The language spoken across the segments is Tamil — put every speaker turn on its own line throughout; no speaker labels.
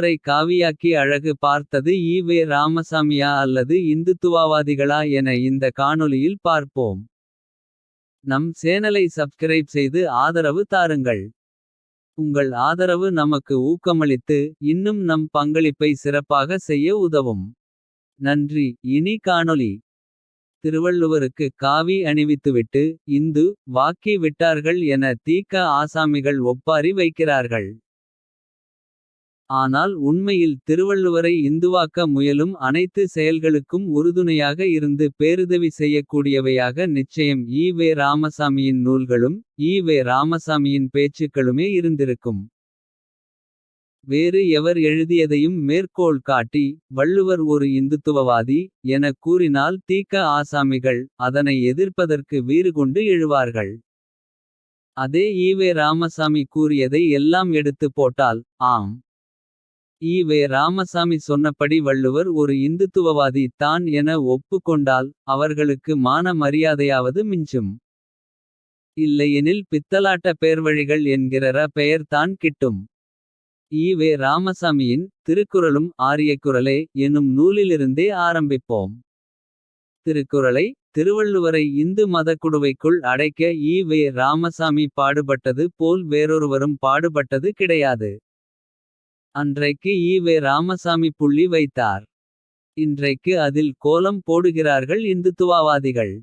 வள்ளுவரை காவியாக்கி அழகு பார்த்தது ஈ.வே. ராமசாமியா அல்லது இந்துத்துவாவாதிகளா என இந்த காணொளியில் பார்ப்போம். நம் சேனலை சப்ஸ்கிரைப் செய்து ஆதரவு தாருங்கள். உங்கள் ஆதரவு நமக்கு ஊக்கமளித்து இன்னும் நம் பங்களிப்பை சிறப்பாக செய்ய உதவும். நன்றி இனி காணொளி. திருவள்ளுவருக்கு காவி அணிவித்துவிட்டு இந்து. வாக்கி விட்டார்கள் என தீக்க ஆசாமிகள் ஒப்பாரி வைக்கிறார்கள். ஆனால் உண்மையில் திருவள்ளுவரை இந்துவாக்க முயலும் அனைத்து செயல்களுக்கும் உறுதுணையாக இருந்து பேருதவி செய்யக்கூடியவையாக நிச்சயம் ஈ வே ராமசாமியின் நூல்களும். ஈ வே ராமசாமியின் பேச்சுக்களுமே இருந்திருக்கும். வேறு எவர் எழுதியதையும் மேற்கோள் காட்டி. வள்ளுவர் ஒரு இந்துத்துவவாதி எனக் கூறினால் தீக்க ஆசாமிகள். அதனை எதிர்ப்பதற்கு வீறுகொண்டு எழுவார்கள். அதே ஈ.வே. ராமசாமி கூறியதை எல்லாம் எடுத்துப் போட்டால் ஆம். ஈ.வே. ராமசாமி சொன்னபடி வள்ளுவர் ஒரு இந்துத்துவவாதி தான் என ஒப்புக்கொண்டால். அவர்களுக்கு மான மரியாதையாவது மிஞ்சும். இல்லையெனில் பித்தலாட்ட பேர்வழிகள் என்கிற பெயர் தான் கிட்டும். ஈ.வே. ராமசாமியின் திருக்குறளும் ஆரியக்குறளே. எனும் நூலிலிருந்தே ஆரம்பிப்போம். திருக்குறளை திருவள்ளுவரை இந்து மதக்குடுவைக்குள் அடைக்க ஈ.வே. ராமசாமி பாடுபட்டது போல் வேறொருவரும் பாடுபட்டது கிடையாது. அன்றைக்கு ஈ.வே. ராமசாமி புள்ளி வைத்தார். இன்றைக்கு அதில் கோலம் போடுகிறார்கள் இந்துத்துவாவாதிகள்.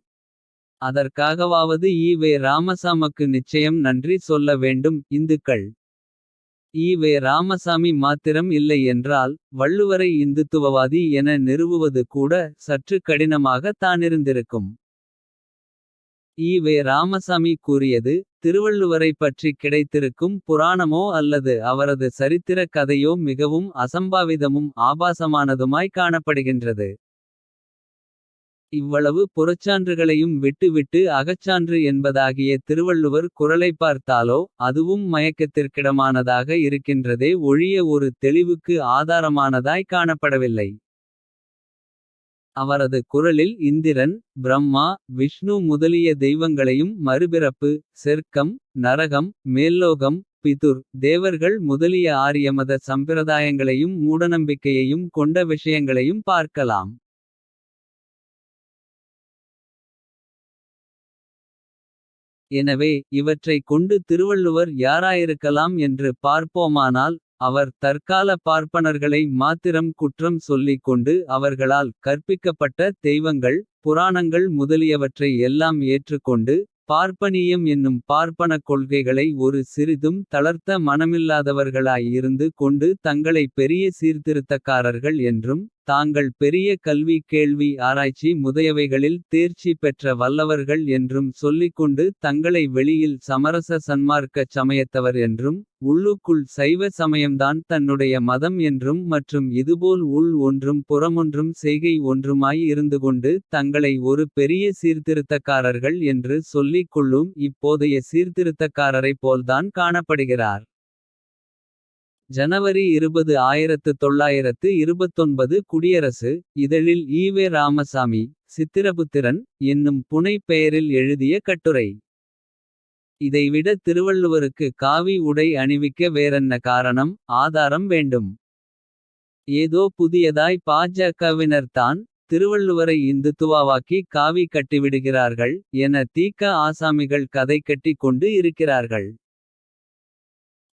அதற்காகவாவது ஈ.வே. ராமசாமக்கு நிச்சயம் நன்றி சொல்ல வேண்டும் இந்துக்கள். ஈ.வே. ராமசாமி மாத்திரம் இல்லை என்றால். வள்ளுவரை இந்துத்துவவாதி என நிறுவுவது கூட. சற்று கடினமாக தானிருந்திருக்கும். ஈ.வே. ராமசாமி கூறியது. திருவள்ளுவரைப் பற்றி கிடைத்திருக்கும் புராணமோ அல்லது அவரது சரித்திரக் கதையோ மிகவும் அசம்பாவிதமும் ஆபாசமானதுமாய் காணப்படுகின்றது. இவ்வளவு புறச்சான்றுகளையும் விட்டுவிட்டு அகச்சான்று என்பதாகிய திருவள்ளுவர் குறளைப்பார்த்தாலோ. அதுவும் மயக்கத்திற்கிடமானதாக இருக்கின்றதே ஒழிய ஒரு தெளிவுக்கு ஆதாரமானதாய் காணப்படவில்லை. அவரது குரலில் இந்திரன் பிரம்மா விஷ்ணு முதலிய தெய்வங்களையும். மறுபிறப்பு செர்க்கம் நரகம் மேல்லோகம் பிதுர். தேவர்கள் முதலிய ஆரியமத சம்பிரதாயங்களையும். மூடநம்பிக்கையையும் கொண்ட விஷயங்களையும் பார்க்கலாம். எனவே இவற்றைக் கொண்டு திருவள்ளுவர் யாராயிருக்கலாம் என்று பார்ப்போமானால். அவர் தற்கால பார்ப்பனர்களை மாத்திரம் குற்றம் சொல்லிக் கொண்டு. அவர்களால் கற்பிக்கப்பட்ட தெய்வங்கள் புராணங்கள் முதலியவற்றை எல்லாம் ஏற்றுக்கொண்டு. பார்ப்பனியம் என்னும் பார்ப்பனக் கொள்கைகளை ஒரு சிறிதும் தளர்த்த மனமில்லாதவர்களாய் இருந்து கொண்டு. தங்களை பெரிய சீர்திருத்தக்காரர்கள் என்றும். தாங்கள் பெரிய கல்வி கேள்வி ஆராய்ச்சி முதயவைகளில் தேர்ச்சி பெற்ற வல்லவர்கள் என்றும் சொல்லிக்கொண்டு. தங்களை வெளியில் சமரச சன்மார்க்கச் சமயத்தவர் என்றும். உள்ளுக்குள் சைவ சமயம்தான் தன்னுடைய மதம் என்றும். மற்றும் இதுபோல் உள் ஒன்றும் புறமொன்றும் செய்கை ஒன்றுமாய் இருந்துகொண்டு. தங்களை ஒரு பெரிய சீர்திருத்தக்காரர்கள் என்று சொல்லிக் கொள்ளும். இப்போதைய சீர்திருத்தக்காரரைப் போல்தான் காணப்படுகிறார். ஜனவரி 20 1929 குடியரசு இதழில் ஈ.வே. ராமசாமி. சித்திரபுத்திரன் என்னும் புனைப் பெயரில் எழுதிய கட்டுரை. இதைவிட திருவள்ளுவருக்கு காவி உடை அணிவிக்க வேறென்ன காரணம். ஆதாரம் வேண்டும். ஏதோ புதியதாய் பாஜகவினர் தான் திருவள்ளுவரை இந்துத்துவாவாக்கி காவி கட்டிவிடுகிறார்கள். என தீக்க ஆசாமிகள் கதை கட்டிக் கொண்டு இருக்கிறார்கள்.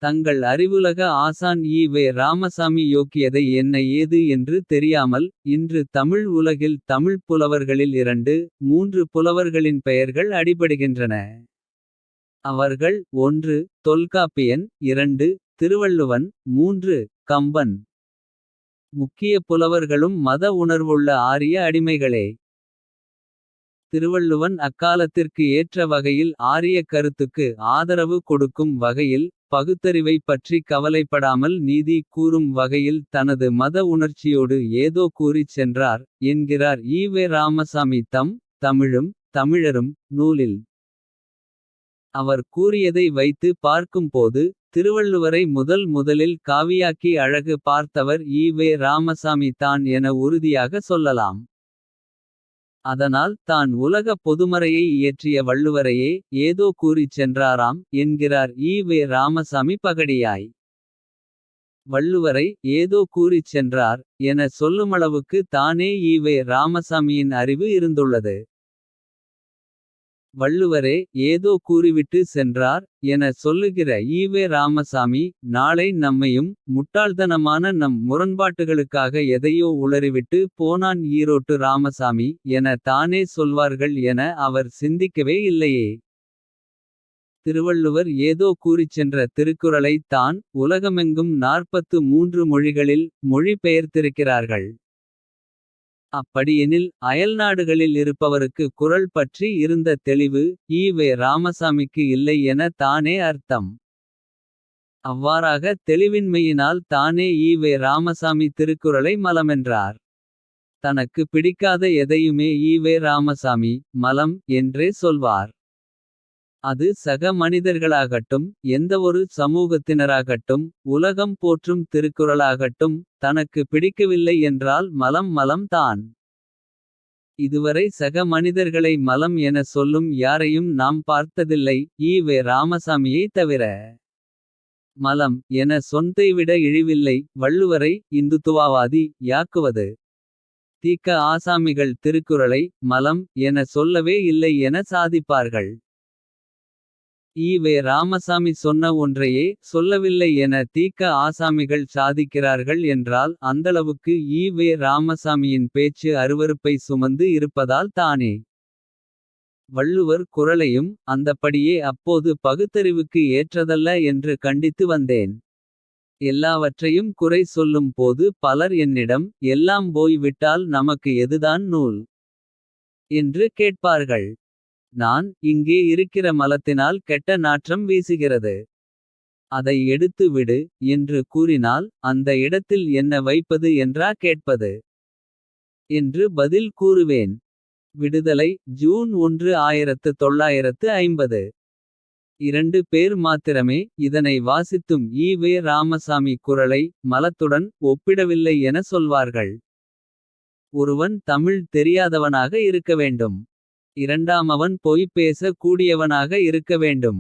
தங்கள் அறிவுலக ஆசான் ஈ.வே. ராமசாமி யோக்கியதை என்ன ஏது என்று தெரியாமல். இன்று தமிழ் உலகில் தமிழ்ப் புலவர்களில் இரண்டு. மூன்று புலவர்களின் பெயர்கள் அடிபடுகின்றன. அவர்கள் ஒன்று தொல்காப்பியன். இரண்டு திருவள்ளுவன் மூன்று கம்பன். முக்கிய புலவர்களும் மத உணர்வுள்ள ஆரிய அடிமைகளே. திருவள்ளுவன் அக்காலத்திற்கு ஏற்ற வகையில் ஆரிய கருத்துக்கு. ஆதரவு கொடுக்கும் வகையில் பகுத்தறிவைப் பற்றி கவலைப்படாமல். நீதி கூறும் வகையில் தனது மத உணர்ச்சியோடு ஏதோ கூறிச் சென்றார். என்கிறார் ஈ.வே. ராமசாமி தம் தமிழும் தமிழரும் நூலில். அவர் கூறியதை வைத்து பார்க்கும்போது. திருவள்ளுவரை முதல் முதலில் காவியாக்கி அழகு பார்த்தவர் ஈ.வே. ராமசாமி தான் என உறுதியாக சொல்லலாம். அதனால் தான் உலக பொதுமறையை இயற்றிய வள்ளுவரையே. ஏதோ கூறிச் சென்றாராம் என்கிறார் ஈ வே ராமசாமி பகடியாய். வள்ளுவரை ஏதோ கூறிச் சென்றார். என சொல்லுமளவுக்கு தானே ஈ வே ராமசாமியின் அறிவு இருந்துள்ளது. வள்ளுவரே ஏதோ கூறிவிட்டு சென்றார். என சொல்லுகிற ஈவே ராமசாமி நாளை நம்மையும். முட்டாள்தனமான நம் முரண்பாட்டுகளுக்காக எதையோ உளறிவிட்டு. போனான் ஈரோட்டு ராமசாமி என தானே சொல்வார்கள். என அவர் சிந்திக்கவே இல்லையே. திருவள்ளுவர் ஏதோ கூறிச்சென்ற திருக்குறளை தான். உலகமெங்கும் நாற்பத்து மூன்று மொழிகளில் மொழி பெயர்த்திருக்கிறார்கள். அப்படியெனில் அயல்நாடுகளில் இருப்பவருக்கு குறள் பற்றி இருந்த தெளிவு. ஈ.வே ராமசாமிக்கு இல்லை என தானே அர்த்தம். அவ்வாறாக தெளிவின்மையினால் தானே ஈ.வே ராமசாமி திருக்குறளை மலமென்றார். தனக்கு பிடிக்காத எதையுமே ஈ.வே ராமசாமி மலம் என்றே சொல்வார். அது சக மனிதர்களாகட்டும் எந்தவொரு சமூகத்தினராகட்டும். உலகம் போற்றும் திருக்குறளாகட்டும் தனக்கு பிடிக்கவில்லை என்றால் மலம் மலம் தான். இதுவரை சக மனிதர்களை மலம் என சொல்லும் யாரையும் நாம் பார்த்ததில்லை. ஈ வே ராமசாமியை தவிர. மலம் என சொந்தைவிட இழிவில்லை வள்ளுவரை இந்துத்துவாவாதி யாக்குவது. தீக்க ஆசாமிகள் திருக்குறளை மலம் என சொல்லவே இல்லை என சாதிப்பார்கள். ஈ.வே ராமசாமி சொன்ன ஒன்றையே சொல்லவில்லை என தீக்க ஆசாமிகள் சாதிக்கிறார்கள் என்றால். அந்தளவுக்கு ஈ.வே ராமசாமியின் பேச்சு அருவருப்பை சுமந்து இருப்பதால் தானே. வள்ளுவர் குரலையும் அந்தப்படியே அப்போது பகுத்தறிவுக்கு ஏற்றதல்ல என்று கண்டித்து வந்தேன். எல்லாவற்றையும் குறை சொல்லும் போது பலர் என்னிடம். எல்லாம் போய் விட்டால் நமக்கு எதுதான் நூல். என்று கேட்பார்கள். நான் இங்கே இருக்கிற மலத்தினால் கெட்ட நாற்றம் வீசுகிறது. அதை எடுத்து விடு என்று கூறினால். அந்த இடத்தில் என்ன வைப்பது என்றா கேட்பது. என்று பதில் கூறுவேன். விடுதலை ஜூன் ஒன்று ஆயிரத்து தொள்ளாயிரத்து ஐம்பது. இரண்டு பேர் மாத்திரமே இதனை வாசித்தும் ஈ.வே ராமசாமி குரலை மலத்துடன் ஒப்பிடவில்லை என சொல்வார்கள். ஒருவன் தமிழ் தெரியாதவனாக இருக்க வேண்டும். இரண்டாமவன் பொய் பேச கூடியவனாக இருக்க வேண்டும்.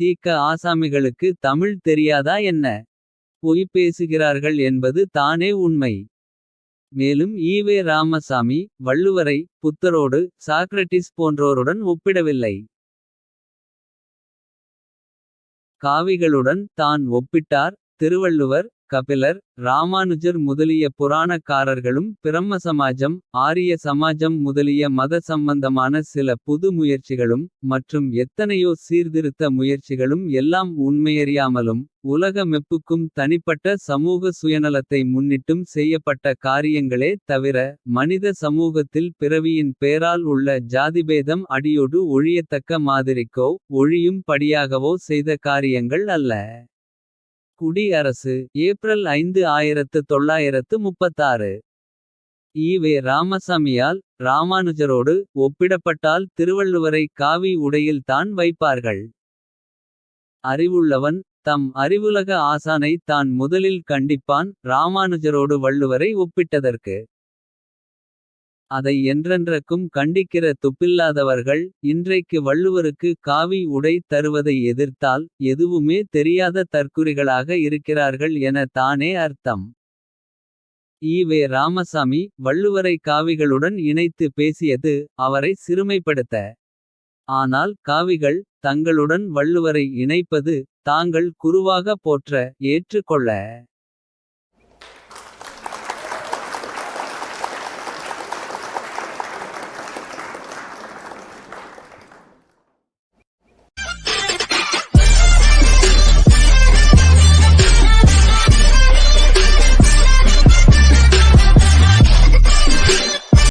தீக்க ஆசாமிகளுக்கு தமிழ் தெரியாதா என்ன. பொய் பேசுகிறார்கள் என்பது தானே உண்மை. மேலும் ஈ.வே ராமசாமி வள்ளுவரை புத்தரோடு. சாக்ரட்டிஸ் போன்றோருடன் ஒப்பிடவில்லை. காவிகளுடன் தான் ஒப்பிட்டார். திருவள்ளுவர் கபிலர் ராமானுஜர் முதலிய புராணக்காரர்களும். பிரம்மசமாஜம் ஆரிய சமாஜம் முதலிய மத சம்பந்தமான. சில புது முயற்சிகளும் மற்றும் எத்தனையோ சீர்திருத்த. முயற்சிகளும் எல்லாம் உண்மையறியாமலும். உலக மெப்புக்கும் தனிப்பட்ட சமூக சுயநலத்தை முன்னிட்டும். செய்யப்பட்ட காரியங்களே தவிர மனித சமூகத்தில். பிறவியின் பேரால் உள்ள ஜாதிபேதம் அடியோடு ஒழியத்தக்க மாதிரிக்கோ. ஒழியும் படியாகவோ செய்த காரியங்கள் அல்ல. குடி அரசு ஏப்ரல் ஐந்து ஆயிரத்து தொள்ளாயிரத்து முப்பத்தாறு. ஈ.வே ராமசாமியால் ராமானுஜரோடு ஒப்பிடப்பட்டால். திருவள்ளுவரை காவி உடையில் தான் வைப்பார்கள். அறிவுள்ளவன் தம் அறிவுலக ஆசானை தான் முதலில் கண்டிப்பான். ராமானுஜரோடு வள்ளுவரை ஒப்பிட்டதற்கு. அதை என்றென்றக்கும் கண்டிக்கிற துப்பில்லாதவர்கள். இன்றைக்கு வள்ளுவருக்கு காவி உடை தருவதை எதிர்த்தால். எதுவுமே தெரியாத தற்குறிகளாக இருக்கிறார்கள் என தானே அர்த்தம். ஈ.வே ராமசாமி வள்ளுவரை காவிகளுடன் இணைத்து பேசியது. அவரை சிறுமைப்படுத்த. ஆனால் காவிகள் தங்களுடன் வள்ளுவரை இணைப்பது. தாங்கள் குருவாக போற்ற ஏற்றுக் கொள்ள.